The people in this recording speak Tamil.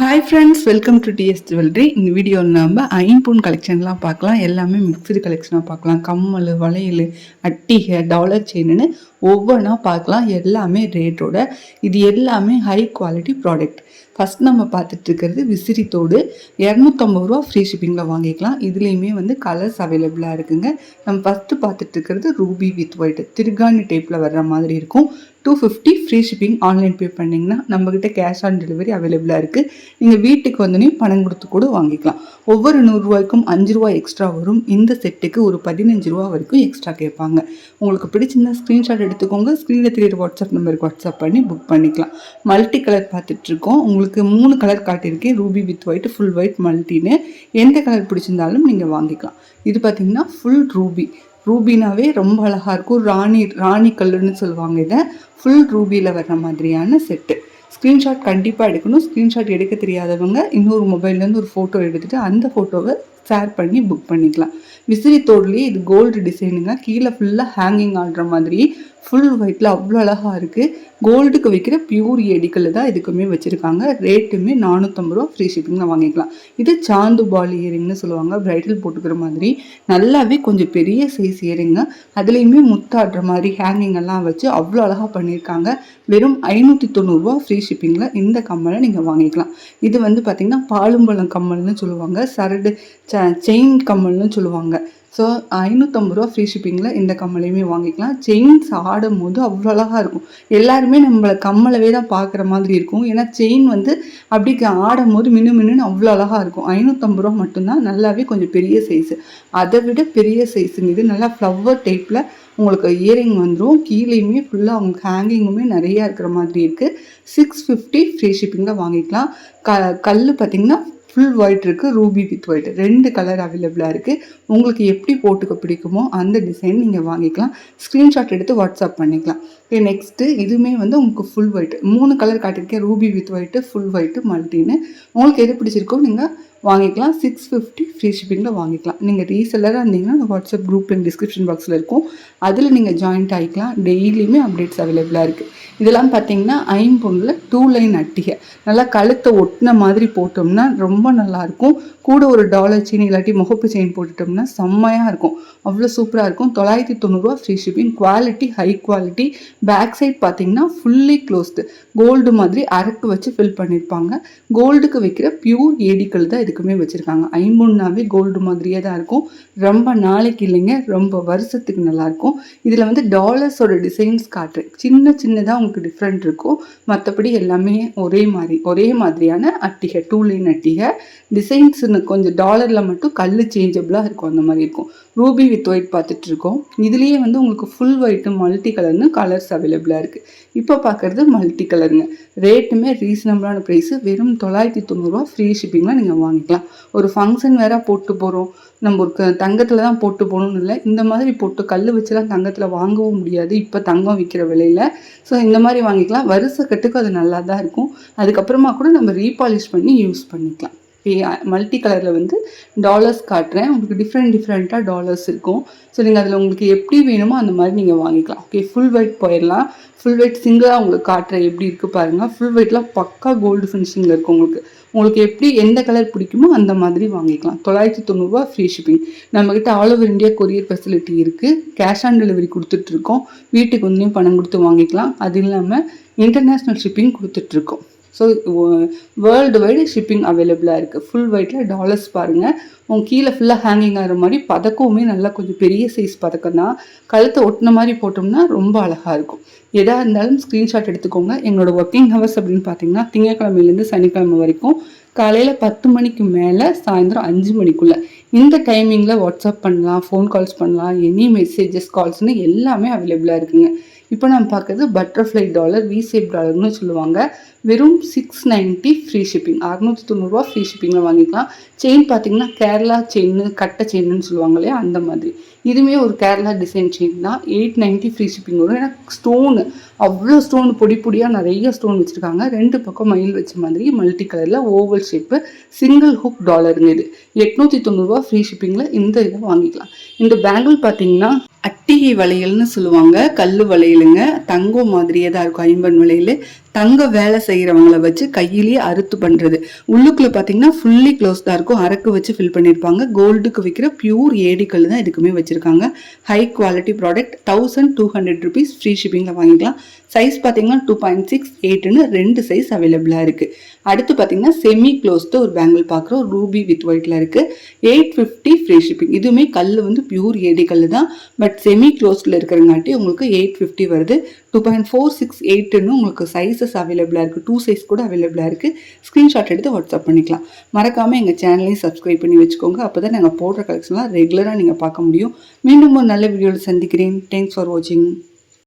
Hi friends welcome to TS jewellery இந்த வீடியோவில் நம்ம ஐம்பூன் கலெக்ஷன்லாம் பார்க்கலாம். எல்லாமே மிக்சடு கலெக்ஷனாக பார்க்கலாம். கம்மல் வளையல் அட்டிகை டாலர் செயின்னு ஒவ்வொன்றா பார்க்கலாம். எல்லாமே ரேட்டோட இது எல்லாமே ஹை குவாலிட்டி ப்ராடக்ட் ஃபஸ்ட் நம்ம பார்த்துட்டு இருக்கிறது விசிறி தோடு இரநூத்தம்பது ரூபா ஃப்ரீ ஷிப்பிங்கில் வாங்கிக்கலாம். இதுலேயுமே வந்து கலர்ஸ் அவைலபிளாக இருக்குங்க. நம்ம ஃபஸ்ட்டு பார்த்துட்டு இருக்கிறது ரூபி வித் ஒயிட் திருகாணி டைப்பில் வர்ற மாதிரி இருக்கும். Two fifty free shipping online pay பண்ணிங்கன்னா நம்மக்கிட்ட கேஷ் ஆன் டெலிவரி அவைலபிளாக இருக்குது நீங்கள் வீட்டுக்கு வந்தோடனே பணம் கொடுத்து கூட வாங்கிக்கலாம். ஒவ்வொரு நூறுரூவாய்க்கும் அஞ்சு ரூபா எக்ஸ்ட்ரா வரும். இந்த செட்டுக்கு ஒரு பதினஞ்சு ரூபா வரைக்கும் எக்ஸ்ட்ரா கேட்பாங்க. உங்களுக்கு பிடிச்சிருந்தா ஸ்க்ரீன்ஷாட் எடுத்துக்கோங்க. ஸ்க்ரீனில் தெரியுற வாட்ஸ்அப் நம்பருக்கு வாட்ஸ்அப் பண்ணி புக் பண்ணிக்கலாம். மல்டி கலர் பார்த்துட்ருக்கோம் உங்களுக்கு மூணு கலர் காட்டியிருக்கேன். Ruby with white full white மல்டின்னு எந்த கலர் பிடிச்சிருந்தாலும் நீங்கள் வாங்கிக்கலாம். இது பார்த்தீங்கன்னா ஃபுல் ரூபி ரூபினாவே ரொம்ப அழகாக இருக்கும். ராணி ராணி கல்லுன்னு சொல்லுவாங்க இதை. ஃபுல் ரூபியில் வர்ற மாதிரியான செட்டு ஸ்க்ரீன்ஷாட் கண்டிப்பாக எடுக்கணும். ஸ்க்ரீன்ஷாட் எடுக்க தெரியாதவங்க இன்னொரு மொபைல்லேருந்து ஒரு ஃபோட்டோ எடுத்துகிட்டு அந்த ஃபோட்டோவை ஷேர் பண்ணி புக் பண்ணிக்கலாம். விசிறி தோடுலேயே இது கோல்டு டிசைனுங்க கீழே ஃபுல்லாக ஹேங்கிங் ஆடுற மாதிரி ஃபுல் ஒயிட்டில் அவ்வளோ அழகாக இருக்குது கோல்டுக்கு வைக்கிற பியூர் எடிக்கல் தான் இதுக்குமே வச்சுருக்காங்க. ரேட்டுமே நானூற்றம்பது ரூபா ஃப்ரீ ஷிப்பிங்கில் வாங்கிக்கலாம். இது சாந்து பால் இயரிங்னு சொல்லுவாங்க. பிரைடல் போட்டுக்கிற மாதிரி. நல்லாவே கொஞ்சம் பெரிய சைஸ் இயரிங்க அதுலேயுமே முத்தாடுற மாதிரி ஹேங்கிங் எல்லாம் வச்சு அவ்வளோ அழகாக பண்ணியிருக்காங்க. வெறும் ஐநூற்றி தொண்ணூறுரூவா ஃப்ரீ ஷிப்பிங்கில் இந்த கம்மலை நீங்கள் வாங்கிக்கலாம். இது வந்து பார்த்திங்கன்னா பாலும்பழம் கம்மல்னு சொல்லுவாங்க. சரடு செயின் கம்மல்னு சொல்லுவாங்க. ஸோ ஐநூற்றம்பது ரூபா ஃப்ரீ ஷிப்பிங்கில் இந்த கம்மலையுமே வாங்கிக்கலாம். செயின்ஸ் ஆடும் போது அவ்வளோ அழகாக இருக்கும். எல்லாருமே நம்மளை கம்மலவே தான் பார்க்குற மாதிரி இருக்கும். ஏன்னா செயின் வந்து அப்படி ஆடும் போது மின்னு மின்னுன்னு அவ்வளோ அழகாக இருக்கும். ஐநூற்றம்பது ரூபா மட்டும்தான். நல்லாவே கொஞ்சம் பெரிய சைஸு அதை விட பெரிய சைஸுங்க இது நல்லா ஃப்ளவர் டைப்பில் உங்களுக்கு இயரிங் வந்துடும் கீழேயுமே ஃபுல்லாக அவங்க ஹேங்கிங்குமே நிறையா இருக்கிற மாதிரி இருக்குது சிக்ஸ் ஃபிஃப்டி ஃப்ரீ ஷிப்பிங்கில் வாங்கிக்கலாம். க கல் பார்த்திங்கன்னா ஃபுல் ஒயிட் இருக்குது ரூபி வித் ஒயிட் ரெண்டு கலர் அவைலபிளாக இருக்குது உங்களுக்கு எப்படி போட்டுக்க பிடிக்குமோ அந்த டிசைன் நீங்கள் வாங்கிக்கலாம். ஸ்க்ரீன்ஷாட் எடுத்து வாட்ஸ்அப் பண்ணிக்கலாம். ஓகே நெக்ஸ்ட்டு இதுவுமே வந்து உங்களுக்கு ஃபுல் ஒயிட் மூணு கலர் காட்டியிருக்கேன். Ruby with white full white மல்டின்னு உங்களுக்கு எது பிடிச்சிருக்கோ நீங்கள் வாங்கிக்கலாம். சிக்ஸ் ஃபிஃப்டி ஃப்ரீ ஷிப்பிங்கில் வாங்கிக்கலாம். நீங்கள் ரீசெல்லராக இருந்தீங்கன்னா அந்த வாட்ஸ்அப் குரூப் அண்ட் டிஸ்கிரிப்ஷன் பாக்ஸில் இருக்கும். அதில் நீங்கள் ஜாயின்ட் ஆகிக்கலாம் டெய்லியுமே அப்டேட்ஸ் அவைலபிளாக இருக்குது இதெல்லாம் பார்த்தீங்கன்னா ஐம்பொன்னில் டூ லைன் அட்டிகை. நல்லா கழுத்தை ஒட்டின மாதிரி போட்டோம்னா ரொம்ப நல்லாயிருக்கும் கூட ஒரு டாலர் செயின் இல்லாட்டி முகப்பு செயின் போட்டுட்டோம்னா செம்மையாக இருக்கும். அவ்வளோ சூப்பராக இருக்கும். தொள்ளாயிரத்தி தொண்ணூறுரூவா free shipping quality high quality back side பார்த்தீங்கன்னா ஃபுல்லி க்ளோஸ்டு கோல்டு மாதிரி அரக்கு வச்சு ஃபில் பண்ணியிருப்பாங்க கோல்டுக்கு வைக்கிற பியூர் ஏடிக்கல் தான் இதுக்குமே வச்சுருக்காங்க. ஐம்பொன்னாவே கோல்டு மாதிரியே தான் இருக்கும். ரொம்ப நாளைக்கு இல்லைங்க ரொம்ப வருஷத்துக்கு நல்லாயிருக்கும் இதில் வந்து டாலர்ஸோட டிசைன்ஸ் காட்டுறேன் சின்ன சின்னதாக உங்களுக்கு டிஃப்ரெண்ட் இருக்கும். மற்றபடி எல்லாமே ஒரே மாதிரி ஒரே மாதிரியான அட்டிகை டூ லைன் அட்டிகை டிசைன்ஸ் கொஞ்சம் டாலரில் மட்டும் கல் சேஞ்சபிளாக இருக்கும் அந்த மாதிரி இருக்கும். ரூபி வித் ஒயிட் பார்த்துட்டு இருக்கோம் இதுலேயே வந்து உங்களுக்கு ஃபுல் ஒயிட்டு மல்டி கலர்னு கலர்ஸ் அவைலபிளாக இருக்குது இப்போ பார்க்குறது மல்டி கலருங்க ரேட்டுமே ரீசனபிளான ப்ரைஸு வெறும் தொள்ளாயிரத்தி தொண்ணூறுரூவா ஃப்ரீ ஷிப்பிங்கில் நீங்கள் வாங்கிக்கலாம். ஒரு ஃபங்க்ஷன் வேறு போட்டு போகிறோம் நம்ம ஒரு தங்கத்தில் தான் போட்டு போகணும்னு இல்லை. இந்த மாதிரி போட்டு கல் வச்சுலாம் தங்கத்தில் வாங்கவும் முடியாது. இப்போ தங்கம் விற்கிற விலையில். ஸோ இந்த மாதிரி வாங்கிக்கலாம். வருஷ கட்டுக்கு அது நல்லா தான் இருக்கும். அதுக்கப்புறமா கூட நம்ம ரீபாலிஷ் பண்ணி யூஸ் பண்ணிக்கலாம். மல்டி கலரில் வந்து டாலர்ஸ் காட்டுறேன். உங்களுக்கு டிஃப்ரெண்ட் டிஃப்ரெண்ட்டாக டாலர்ஸ் இருக்கும். ஸோ நீங்கள் அதில் உங்களுக்கு எப்படி வேணுமோ அந்த மாதிரி நீங்கள் வாங்கிக்கலாம். ஓகே ஃபுல் வெயிட் போயிடலாம். ஃபுல் வெயிட் சிங்கிளாக உங்களுக்கு காட்டுறேன். எப்படி இருக்குது பாருங்கள் ஃபுல் வெயிட்லாம் பக்கா கோல்டு ஃபினிஷிங்கில் இருக்கும் உங்களுக்கு. உங்களுக்கு எப்படி எந்த கலர் பிடிக்குமோ அந்த மாதிரி வாங்கிக்கலாம். தொள்ளாயிரத்தி தொண்ணூறுரூவா ஃப்ரீ ஷிப்பிங் நம்மக்கிட்ட all over India courier facility இருக்குது கேஷ் ஆன் டெலிவரி கொடுத்துட்ருக்கோம் வீட்டுக்கு வந்தையும் பணம் கொடுத்து வாங்கிக்கலாம். அது இல்லாமல் இன்டர்நேஷ்னல் ஷிப்பிங் கொடுத்துட்ருக்கோம் ஸோ வேர்ல்டு வைடு ஷிப்பிங் அவைலபிளாக இருக்குது ஃபுல் வெயிட்டில் டாலர்ஸ் பாருங்கள் உங்க கீழே ஃபுல்லாக ஹேங்கிங் ஆகிற மாதிரி பதக்கமுமே நல்லா கொஞ்சம் பெரிய சைஸ் பதக்கம் தான். கழுத்தை ஒட்டின மாதிரி போட்டோம்னா ரொம்ப அழகாக இருக்கும். எதாக இருந்தாலும் ஸ்க்ரீன்ஷாட் எடுத்துக்கோங்க. எங்களோட ஒர்க்கிங் ஹவர்ஸ் அப்படின்னு பார்த்தீங்கன்னா திங்கக்கிழமையிலேருந்து சனிக்கிழமை வரைக்கும் காலையில் பத்து மணிக்கு மேலே சாயந்தரம் அஞ்சு மணிக்குள்ளே. இந்த டைமிங்கில் வாட்ஸ்அப் பண்ணலாம் ஃபோன் கால்ஸ் பண்ணலாம் எனி மெசேஜஸ் கால்ஸ்னு எல்லாமே அவைலபிளாக இருக்குங்க. இப்போ நம்ம பார்க்குறது பட்டர்ஃப்ளை டாலர் வி சேப் டாலர்னு சொல்லுவாங்க. வெறும் சிக்ஸ் நைன்ட்டி ஃப்ரீ ஷிப்பிங் அறுநூற்றி தொண்ணூறுரூவா ஃப்ரீ ஷிப்பிங்கில் வாங்கிக்கலாம். செயின் பார்த்தீங்கன்னா கேரளா செயின் கட்டை செயின்னு சொல்லுவாங்க இல்லையா? அந்த மாதிரி. இதுவுமே ஒரு கேரளா டிசைன் செயின் தான். எயிட் நைன்ட்டி ஃப்ரீ ஷிப்பிங் வரும். ஏன்னா ஸ்டோனு அவ்வளோ ஸ்டோன் பொடி பொடியாக நிறைய ஸ்டோன் வச்சுருக்காங்க. ரெண்டு பக்கம் மயில் வச்ச மாதிரி மல்டி கலரில் ஓவல் ஷேப்பு சிங்கிள் ஹுக் டாலருங்க இது. எட்நூற்றி தொண்ணூறுரூவா ஃப்ரீ ஷிப்பிங்கில் இந்த இதை வாங்கிக்கலாம். இந்த பேங்கிள் பார்த்தீங்கன்னா அட்டிகை வளையல்னு சொல்லுவாங்க. கல் வளையலுங்க. தங்கம் மாதிரியே தான் இருக்கும். ஐம்பன் வளையல். தங்க வேலை செய்கிறவங்களை வச்சு கையிலேயே அறுத்து பண்ணுறது உள்ளுக்குள்ள பார்த்தீங்கன்னா ஃபுல்லி க்ளோஸ் தான் இருக்கும். அரக்கு வச்சு ஃபில் பண்ணியிருப்பாங்க கோல்டுக்கு விற்கிற பியூர் ஏடிக்கல் தான் இதுக்குமே வச்சுருக்காங்க. High quality product thousand two hundred rupees free ஷிப்பிங்கில் வாங்கிக்கலாம். சைஸ் பார்த்தீங்கன்னா டூ பாயிண்ட் சிக்ஸ் எயிட்னு ரெண்டு சைஸ் அவைலபிளாக இருக்குது அடுத்து பார்த்தீங்கன்னா செமி க்ளோஸ்டு ஒரு பேங்கிள் பார்க்குறோம் ரூபி வித் ஒயிட்டில் இருக்குது எயிட் ஃபிஃப்டி ஃப்ரீ ஷிப்பிங் இதுவுமே கல் வந்து பியூர் ஏடி கல் தான் பட் செமி க்ளோஸ்டில் இருக்கிறங்காட்டி உங்களுக்கு எயிட் ஃபிஃப்டி வருது. டூ பாயிண்ட் ஃபோர் சிக்ஸ் எயிட்டுன்னு உங்களுக்கு சைஸஸ் அவைலபிளாக இருக்குது டூ சைஸ் கூட அவைலபிளாக இருக்குது ஸ்க்ரீன்ஷாட் எடுத்து வாட்ஸ்அப் பண்ணிக்கலாம். மறக்காமல் எங்கள் சேனலையும் சப்ஸ்கிரைப் பண்ணி வச்சுக்கோங்க. அப்போ தான் நாங்கள் போடுற கலெக்ஷன்லாம் ரெகுலராக நீங்கள் பார்க்க முடியும். மீண்டும் ஒரு நல்ல வீடியோவில் சந்திக்கிறேன். தேங்க்ஸ் ஃபார் வாட்சிங்